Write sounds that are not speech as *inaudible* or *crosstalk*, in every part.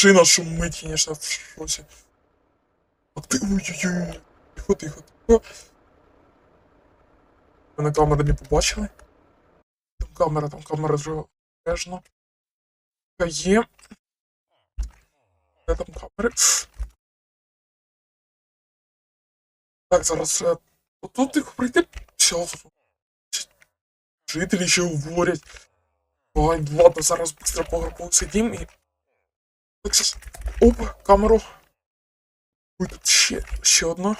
машина шумить, конечно, в шоці. А ти ой-ой-ой. Тихо, тихо, тихо. Мене камери не побачили. Там камера, там камера вже обережно. Є. Де там камери? Так, зараз. е, Отут тихо прийти. Все. Жителі ще говорять. Ой, ладно, зараз быстро по гробу сидім і. Так, щас. Оп, камеру. Ой, тут ще, ще одна.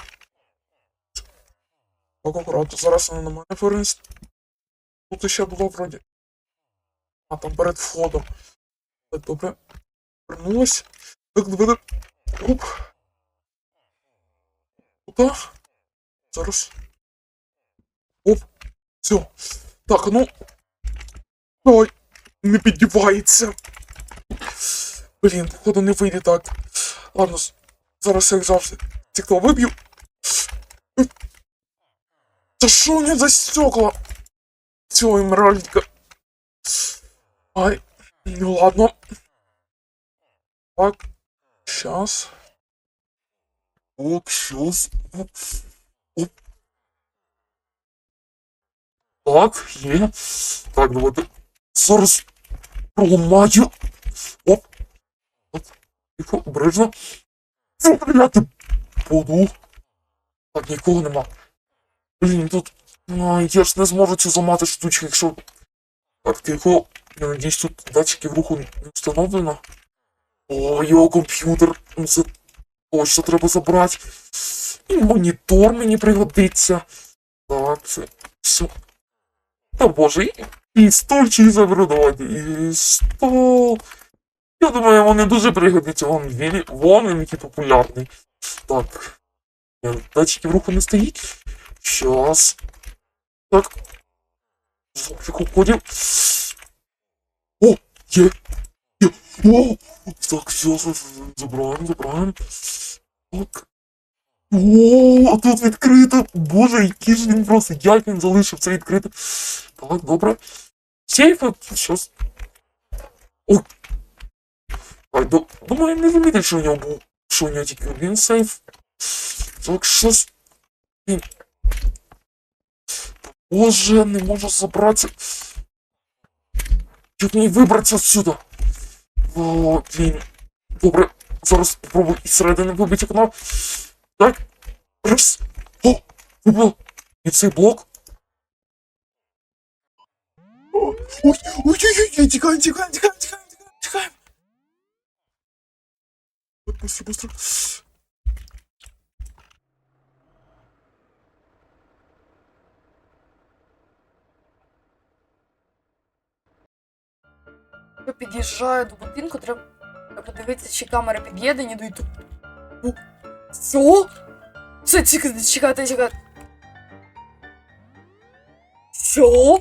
Так, акуратно, зараз вона на мене повернеться. Тут ще було вроді. А там перед входом. Так, добре. Вернулась. Так, давай. Оп. Куда? Зараз. Оп. Все. Так, ну. Ой, не піддівається. Блін, походу не вийде так. Ладно, зараз як завжди. Стекло виб'ю. Та що у за стекла? Все, емеральдка. Ай, ну ладно. Так, сейчас. Так, сейчас. Оп. Оп. Так, є. Так, давайте. Зараз проламаю. Оп. Оп. Тихо, обережно. Стріляти буду. Так, нікого нема. Блін, тут. Ай, я ж не зможу цю зламати штучку, якщо. Так, тихо. Я надіюсь, тут датчиків руху не встановлено. О, його комп'ютер. Ну це точно треба забрати. І монітор мені пригодиться. Так, це все. Та боже, і, і стульчик заберу, давайте. І стол. Я думаю, вони дуже пригодяться. Вон він, вон він який популярний. Так. Ні, Датчиків руху не стоїть. Щас. Так. Звук уходим. О, є. Є. О, так, все, забираємо, забираємо. Так. О, а тут відкрито. Боже, який ж він просто, як він залишив це відкрито. Так, добре. Сейф, щас. О. А, до, думаю, не замітить, що у нього був, що у нього тільки один сейф. Так, щас. Блін. Боже, не можу забратися. Як мені вибратися отсюда? О, блін. Добре, зараз спробую із середини вибити окно. Так. Раз. О, вибив. І цей блок. Ой, ой, ой, ой, ой, тікаємо, тікаємо, тікаємо, тікаємо, тікаємо, тікаємо. Так, Быстро, быстро. Я під'їжджаю до будинку, треба подивитися, чи камери під'єднані до ютуб. Ну, Що? Це чекайте, чекайте. Що?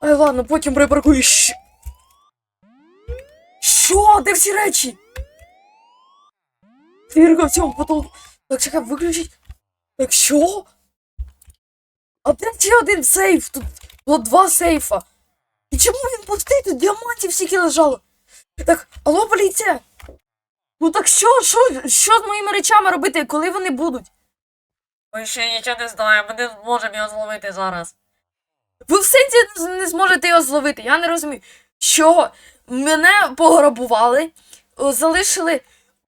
Ай, ладно, потім припаркую. Що? Де всі речі? В цьому потолку. Так, чекай, виключить. Так що? А де ще один сейф? Тут було два сейфа. І чому він пустий? Тут діамантів стільки лежало. Так, алло, поліція! Ну так що, що, що з моїми речами робити, коли вони будуть? Ми ще нічого не знаємо, ми не можемо його зловити зараз. Ви в сенсі не- не зможете його зловити, я не розумію. Що мене пограбували, залишили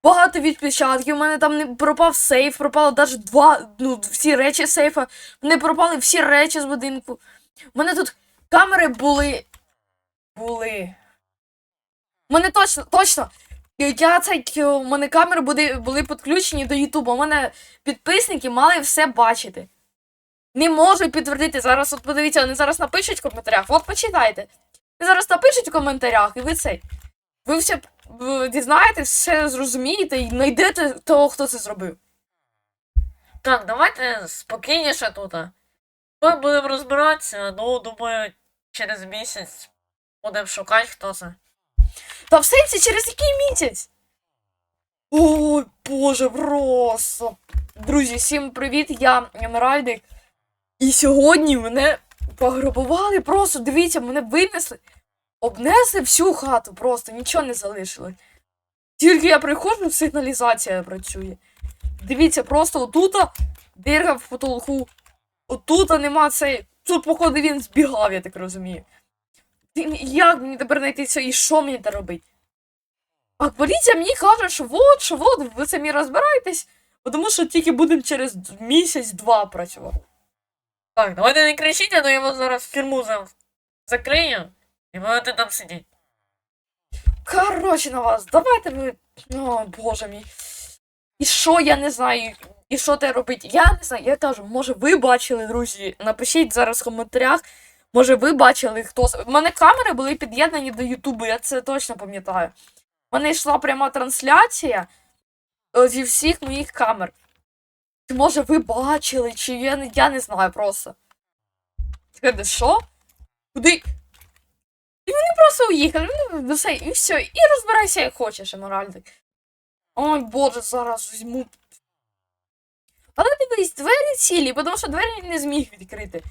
багато відпечатків, у мене там не пропав сейф, пропало навіть два, ну, всі речі сейфа, не пропали всі речі з будинку. У мене тут камери були. Були. У мене точно, точно. Я цей, у мене камери були, були підключені до Ютуба. У мене підписники мали все бачити. Не можу підтвердити. Зараз от подивіться, вони зараз напишуть в коментарях. От почитайте. Ви зараз напишуть в коментарях, і ви цей. Ви все дізнаєтесь, все зрозумієте і знайдете того, хто це зробив. Так, давайте спокійніше тут. Ми будемо розбиратися, ну, думаю, через місяць будемо шукати, хто це. Та в сенсі через який місяць? Ой, боже, просто. Друзі, всім привіт, я Емеральдик. І сьогодні мене пограбували просто, дивіться, мене винесли, обнесли всю хату, просто нічого не залишили. Тільки я приходжу, сигналізація працює. Дивіться, просто отута дирка в потолку. Отута нема цей. Тут, походу, він збігав, я так розумію. Як мені тепер знайти це і що мені тепер робити? А поліція мені каже, що от, що от, ви самі розбираєтесь, тому що тільки будемо через місяць-два працювати. Так, давайте не кричіть, а то я вас зараз в тюрму за... закрию і будете там сидіти. Коротше на вас, давайте ви. О, боже мій. І що я не знаю, і що те робити? Я не знаю, я кажу, може ви бачили, друзі. Напишіть зараз в коментарях. Може ви бачили хто. з- У мене камери були під'єднані до Ютубу, я це точно пам'ятаю. У мене йшла пряма трансляція е, зі всіх моїх камер. Чи може ви бачили, чи я не, я не знаю просто. Чекайте, що? Куди? І вони просто уїхали, ну, все, і все, і розбирайся як хочеш, емеральдик. Ой, боже, зараз візьму. Але дивись, двері цілі, тому що двері не зміг відкрити.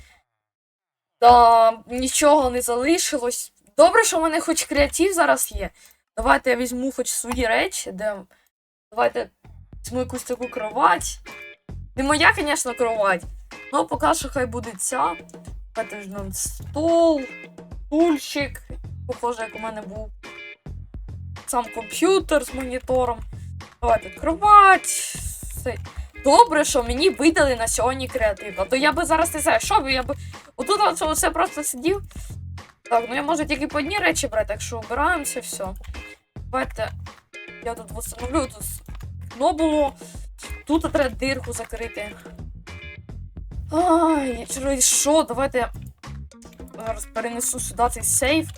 Та нічого не залишилось. Добре, що в мене хоч креатив зараз є. Давайте я візьму хоч свої речі, де. Давайте візьму якусь таку кровать. Не моя, звісно, кровать. Ну, поки що хай буде ця. Візьмемо стол, стульчик. Похоже, як у мене був. Сам комп'ютер з монітором. Давайте. Все. Добре, що мені видали на сьогодні креатив. А то я би зараз не знаю, що би я би. Отут от все просто сидів. Так, ну я можу тільки по одній речі брати, так що обираємося, все. Давайте. Я тут встановлю, тут вікно було. Тут треба дирку закрити. Ай, через що? Давайте зараз перенесу сюди цей сейф.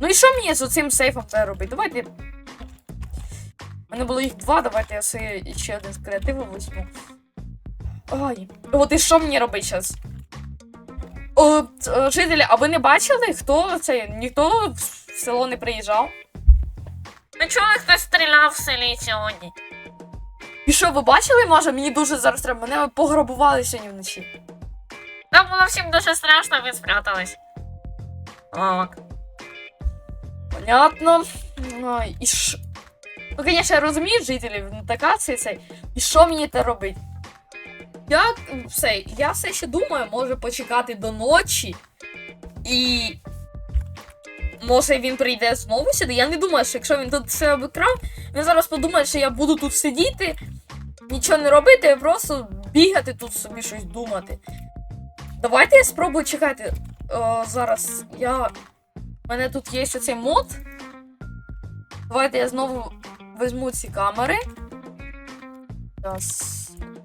Ну і що мені з цим сейфом треба робити? Давайте. У мене було їх два, давайте я ще один з креативу візьму. Ай. От і що мені робити зараз? Е, жителі, а ви не бачили, хто це? Ніхто в село не приїжджав? Ви чули, хтось стріляв в селі сьогодні? І що, ви бачили, може, мені дуже зараз треба. Мене пограбували сьогодні вночі. Там було всім дуже страшно, ви спрятались. Так. Понятно. Ай, і ш... Ну, звісно, я розумію жителів, ну така це цей. І що мені те робить? Я все, я все ще думаю, може почекати до ночі. І. Може він прийде знову сюди. Я не думаю, що якщо він тут все обікрав, він зараз подумає, що я буду тут сидіти, нічого не робити, а просто бігати тут собі щось думати. Давайте я спробую чекати. О, зараз я у мене тут є ще цей мод. Давайте я знову візьму ці камери. Раз.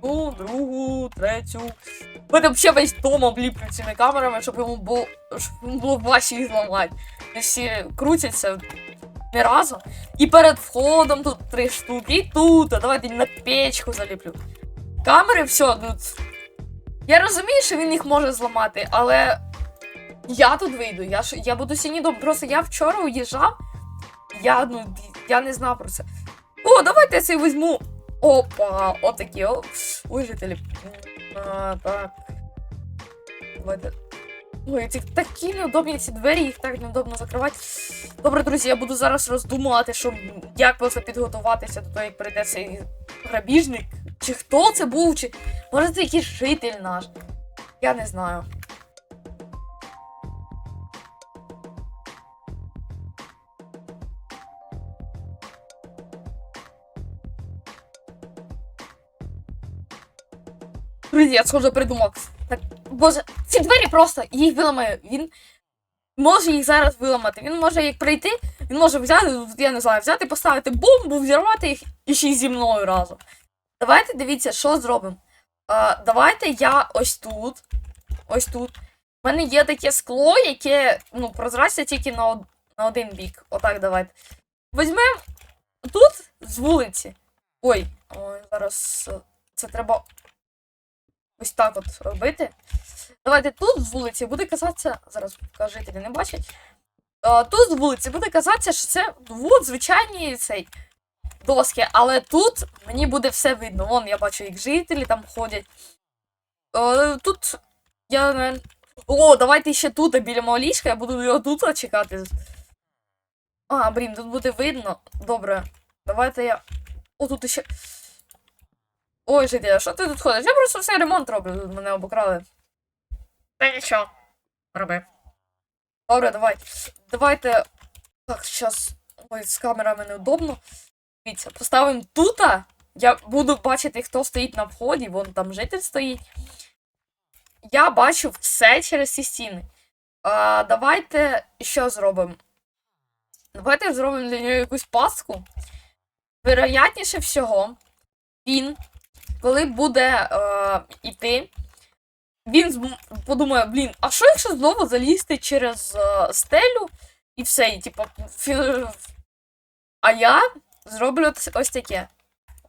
Одну, другу, третю. Мене взагалі весь дом обліплю цими камерами, щоб йому було, щоб йому було важче їх зламати. Всі крутяться не разом. І перед входом тут три штуки, і тут, а давайте на печку заліплю. Камери, все, тут. Я розумію, що він їх може зламати, але я тут вийду, я, ж- я буду сьогодні дома. Просто я вчора уїжджав, я, ну, я не знав про це. О, давайте я цей візьму. Опа, отакі, о. Ой. А, так. Давайте. Ой, ці такі неудобні ці двері, їх так неудобно закривати. Добре, друзі, я буду зараз роздумувати, щоб як просто підготуватися до того, як прийде цей грабіжник. Чи хто це був, чи може це якийсь житель наш. Я не знаю. Друзі, я схоже придумав. Так, боже, ці двері просто їх виламає. Він може їх зараз виламати. Він може як прийти, він може взяти, я не знаю, взяти, поставити бомбу, взірвати їх і ще зі мною разом. Давайте дивіться, що зробимо. А, давайте я ось тут. Ось тут. У мене є таке скло, яке ну, прозрачне тільки на, од- на один бік. Отак давайте. Візьмемо тут з вулиці. Ой, ой, зараз е, це треба ось так от робити. Давайте тут з вулиці буде казатися. Зараз жителі не бачать. Тут з вулиці буде казатися, що це от звичайні цей доски, але тут мені буде все видно. Вон я бачу, як жителі там ходять. Тут я. О, давайте ще тут біля мого ліжка, я буду його тут чекати. А, блін, тут буде видно. Добре. Давайте я. О, тут ще. Ой, жителя, що ти тут ходиш? Я просто все ремонт роблю, тут мене обокрали. Та нічого. Роби. Добре, давай. Давайте. Так, зараз. Ой, з камерами неудобно. Дивіться, поставимо тут. Я буду бачити, хто стоїть на вході, вон там житель стоїть. Я бачу все через ці стіни. А, давайте що зробимо? Давайте зробимо для нього якусь паску. Вероятніше всього, він, коли буде е, іти, він подумає, блін, а що якщо знову залізти через е, стелю і все, і типу. фі- А я зроблю ось- таке.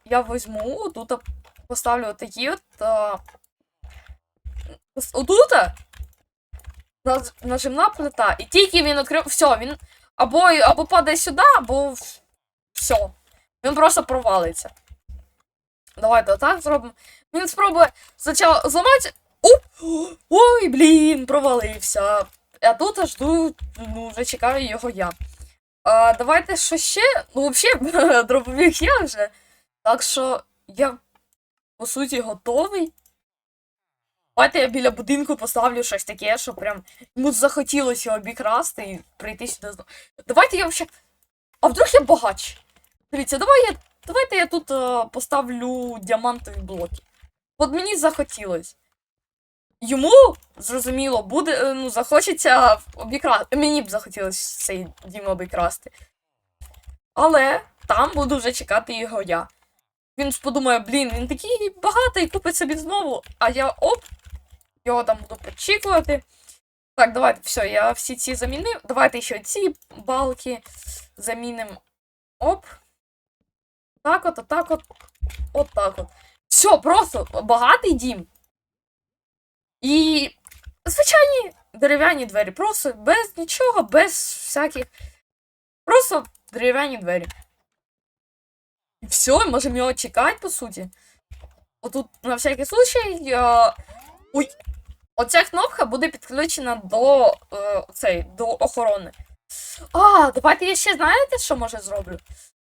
Я візьму, тут поставлю отакі от. е, Отут нажимна плита. І тільки він відкрив. Все, він або, або падає сюди, або все. Він просто провалиться. Давайте отак зробимо. Він спробує спочатку зламати. Оп! Ой, блін, провалився. А тут аж жду, ну, вже чекаю його я. А, давайте що ще? Ну, взагалі, *laughs* дробовик є вже. Так що я, по суті, готовий. Давайте я біля будинку поставлю щось таке, що прям йому захотілося його обікрасти і прийти сюди знову. Давайте я взагалі. А вдруг я багач? Дивіться, давай я, давайте я тут е, поставлю діамантові блоки. От мені захотілось. Йому, зрозуміло, буде, е, ну, захочеться обікрасти. Мені б захотілося цей дім обікрасти. Але там буду вже чекати його я. Він ж подумає, блін, він такий багатий, купить собі знову, а я оп, його там буду причікувати. Так, давайте, все, я всі ці замінив. Давайте ще ці балки замінимо. Оп. Так от, отак от. Так от. Все, просто багатий дім. І звичайні дерев'яні двері. Просто без нічого, без всяких. Просто дерев'яні двері. І все, можемо його чекати, по суті. Отут, на всякий случай, я... Ой. Оця кнопка буде підключена до е, цей, до охорони. А, давайте я ще знаєте, що може зроблю?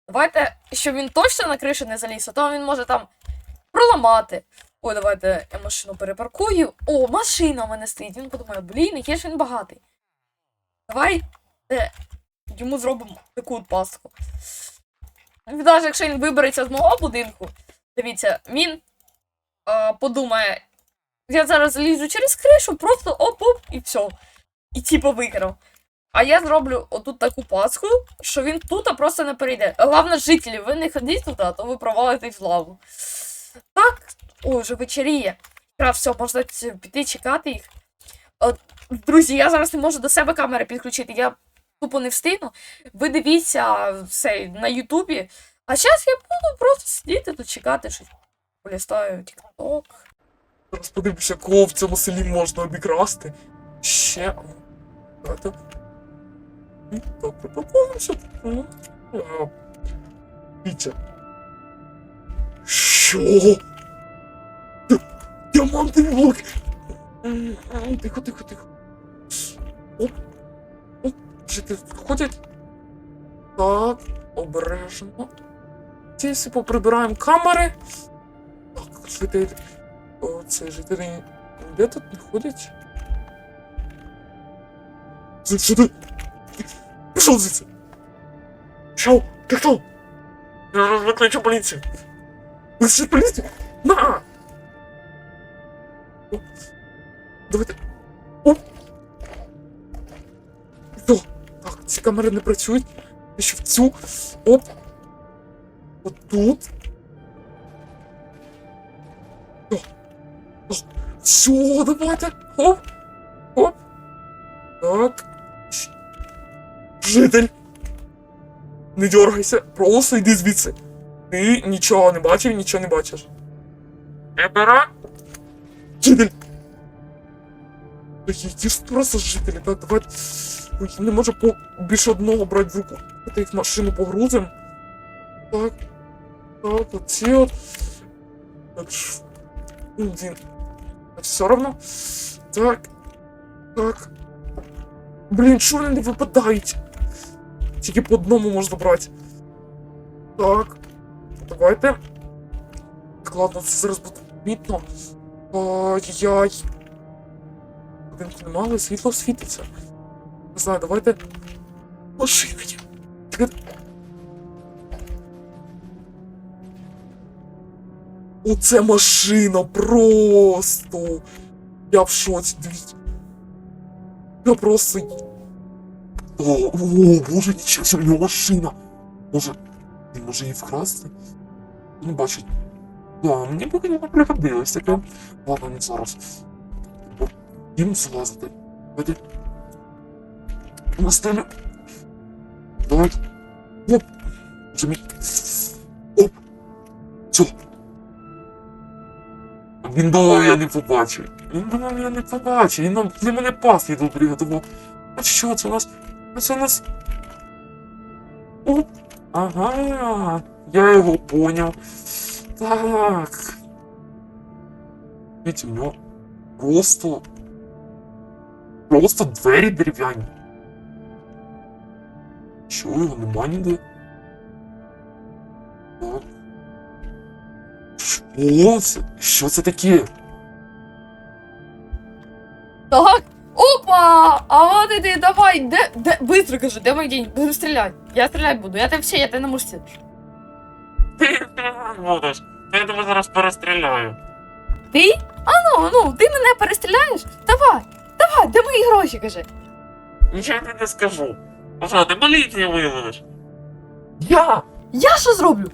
Давайте, щоб він точно на кришу не заліз, а то він може там проламати. Ой, давайте я машину перепаркую. О, машина в мене стоїть. Він подумає, блін, який ж він багатий. Давай е, йому зробимо таку от пастку. Навіть якщо він вибереться з мого будинку, дивіться, він е, подумає, я зараз залізу через кришу, просто оп-оп, і все. І типу виграв. А я зроблю отут таку паску, що він тут просто не перейде. Головне, жителі, ви не ходіть туди, то ви провалитесь в лаву. Так, ой, вже вечеріє. Якраз все, можна піти чекати їх. От, друзі, я зараз не можу до себе камери підключити, я тупо не встигну. Ви дивіться все на Ютубі. А зараз я буду просто сидіти тут чекати щось. Полістаю TikTok. Зараз подивимося, кого в цьому селі можна обікрасти. Ще. Вітя. Що? Діамантові блоки. Тихо, тихо, тихо. Оп. Оп. Жити ходять. Так, обережно. Ці всі поприбираємо камери. Так, житель. О, це жителі. Де тут не ходять? Ти? Пішов звідси! Пішов! Пішов! Я викличу поліцію! Викличу поліцію! На! О, Давайте. Оп! О, так, ці камери не працюють. Я ще в цю. Оп! Отут. О, о, все, давайте. Оп. Оп. Так. Житель. Не дергайся, просто йди звідси. Ти нічого не бачив, нічого не бачиш. Ебера? Житель! Та Які ж просто жителі, так, давайте. Ой, не можу по більше одного брати в руку. Давайте їх машину погрузимо. Так. Так, оці от. Так. Блін. Все равно. Так. Так. Блін, що вони не випадають? Тільки по одному можна брати. Так. Давайте. Так, ладно, це зараз буде помітно. Ай-яй. Будинку нема, але світло світиться. Не знаю, давайте. Машина Оце машина просто. Я в шоці, дивіться. Я просто. О, о, боже, нічого собі, у нього машина. Може, він може її вкрасти? Не бачить. Да, мені б не пригодилось таке. Ладно, не зараз. Їм злазити. Давайте. На стелю. Давай. Оп. Вже. Оп. Все. Він думав, я не побачив. Він думав, я не побачив. Він нам мене пасліду приготував. А що це у нас? А це у нас. Оп. Ага. Я його поняв. Так. Видите, у нього просто. Просто двері дерев'яні. Що його нема ніде? Так. Що це? Що це таке? А от іди, давай, де, де, быстро кажи, де мій день? Будемо стріляти. Я стріляти буду, я тебе все, я тебе на мушці. Ти будеш. Я тебе зараз перестріляю. Ти? А ну, ну, ти мене перестріляєш? Давай, давай, де мої гроші, кажи. Нічого я не скажу. А що, ти поліцію визвеш? Я! Я що зроблю?